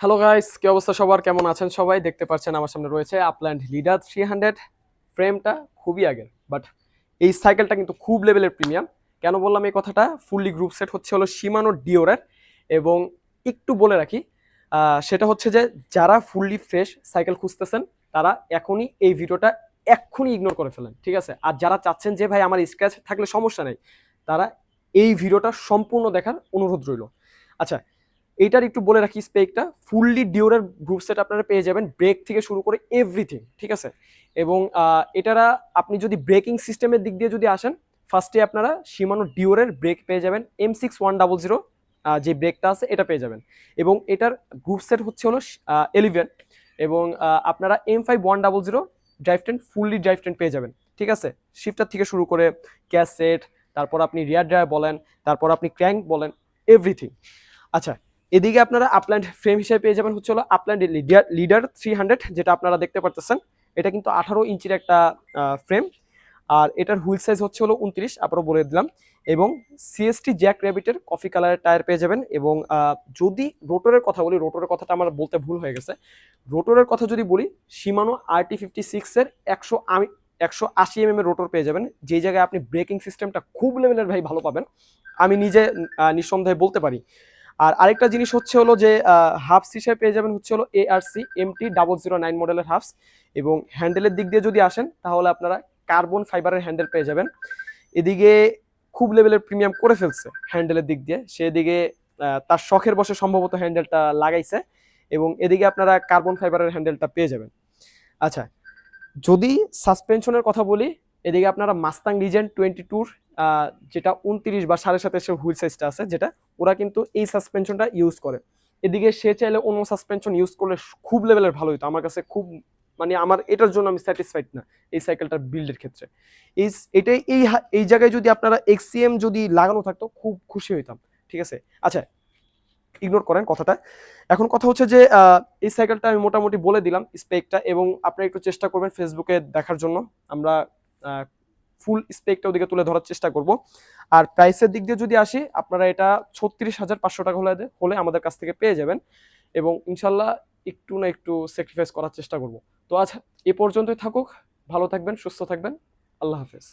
Hello guys কি অবস্থা সবার? কেমন আছেন সবাই? দেখতে পাচ্ছেন আমার সামনে রয়েছে আপল্যান্ড লিডার থ্রি হান্ড্রেড ফ্রেমটা খুবই আগের বাট এই সাইকেলটা কিন্তু খুব লেভেলের প্রিমিয়াম কেন বললাম এই কথাটা? ফুললি গ্রুপ সেট হচ্ছে হলো সীমানো ডিওরের এবং একটু বলে রাখি সেটা হচ্ছে যে যারা ফুললি ফ্রেশ সাইকেল খুঁজতেছেন, তারা এখনই এই ভিডিওটা এক্ষুনি ইগনোর করে ফেলেন, ঠিক আছে? আর যারা চাচ্ছেন যে, ভাই, আমার স্ক্র্যাচ থাকলে সমস্যা নেই, তারা এই ভিডিওটা সম্পূর্ণ দেখার অনুরোধ রইল। আচ্ছা এইটার একটু বলে রাখি স্পেকটা ফুললি ডিওরের গ্রুপ সেট আপনারা পেয়ে যাবেন ব্রেক থেকে শুরু করে এভরিথিং ঠিক আছে? এবং এটারা আপনি যদি ব্রেকিং সিস্টেমের দিক দিয়ে যদি আসেন ফার্স্টে আপনারা সীমানো ডিওরের ব্রেক পেয়ে যাবেন M six one double zero যে ব্রেকটা আছে, এটা পেয়ে যাবেন। এবং এটার গ্রুপ সেট হচ্ছে হলো এলিভেন এবং আপনারা M five one double zero drive ten fully drive ten পেয়ে যাবেন, ঠিক আছে? শিফটার থেকে শুরু করে ক্যাশ সেট তারপর আপনি রিয়ার ড্রাইভ বলেন, তারপর আপনি ক্র্যাঙ্ক বলেন এভরিথিং আচ্ছা এদিকে আপনারা আপল্যান্ড ফ্রেম হিসেবে পেয়ে যাবেন হচ্ছে হলো আপল্যান্ড লিডার লিডার থ্রি যেটা আপনারা দেখতে পারতেছেন। এটা কিন্তু আঠারো ইঞ্চির একটা ফ্রেম আর এটার হুইল সাইজ হচ্ছে হলো উনত্রিশ, আবারও বলে দিলাম। এবং সিএসটি জ্যাক র্যাবিটের কফি কালারের টায়ার পেয়ে যাবেন। এবং যদি রোটরের কথা বলি রোটরের কথাটা আমার বলতে ভুল হয়ে গেছে। রোটরের কথা যদি বলি সীমানো আরটি ফিফটি সিক্সের একশো আমি, একশো আশি এম এর রোটর পেয়ে যাবেন। যেই জায়গায় আপনি ব্রেকিং সিস্টেমটা খুব লেভেলের ভাই ভালো পাবেন। আমি নিজে নিঃসন্দেহে বলতে পারি। আর আরেকটা জিনিস হচ্ছে হলো যে হাফস হিসেবে পেয়ে যাবেন হচ্ছে হলো A R C MT double zero nine মডেলের হাফস এবং হ্যান্ডেলের দিক দিয়ে যদি আসেন, তাহলে আপনারা কার্বন ফাইবারের হ্যান্ডেল পেয়ে যাবেন। এদিকে খুব লেভেলের প্রিমিয়াম করে ফেলছে হ্যান্ডেলের দিক দিয়ে। সেদিকে তার শখের বসে সম্ভবত হ্যান্ডেলটা লাগাইছে এবং এদিকে আপনারা কার্বন ফাইবারের হ্যান্ডেলটা পেয়ে যাবেন। আচ্ছা যদি সাসপেনশনের কথা বলি এদিকে আপনারা মাস্তাং লিজেন্ড টোয়েন্টি টুর যেটা উনত্রিশ বা সাড়ে সাতাশের হুইল সাইজটা আছে, যেটা ওরা কিন্তু এই সাসপেনশনটা ইউজ করে। এদিকে সে চাইলে অন্য সাসপেনশন ইউজ করলে খুব লেভেলের ভালো হতো আমার কাছে খুব মানে আমার এটার জন্য আমি স্যাটিসফাইড না এই সাইকেলটার বিল্ডের ক্ষেত্রে। এই এটাই এই এই জায়গায় যদি আপনারা এক্সিএম যদি লাগানো থাকতো, খুব খুশি হইতাম। ঠিক আছে? আচ্ছা ইগনোর করেন কথাটা। এখন কথা হচ্ছে যে এই সাইকেলটা আমি মোটামুটি বলে দিলাম স্পেকটা এবং আপনারা একটু চেষ্টা করবেন ফেসবুকে দেখার জন্য। আমরা ফুল স্পেকটা ওদিকে তুলে ধরার চেষ্টা করব। আর প্রাইসের দিক দিয়ে যদি আসি, আপনারা এটা ছত্রিশ হাজার পাঁচশো টাকা হলে হলে আমাদের কাছ থেকে পেয়ে যাবেন এবং ইনশাল্লাহ একটু না একটু স্যাক্রিফাইস করার চেষ্টা করব। তো আচ্ছা এ পর্যন্তই থাকুক, ভালো থাকবেন, সুস্থ থাকবেন, আল্লাহ হাফেজ।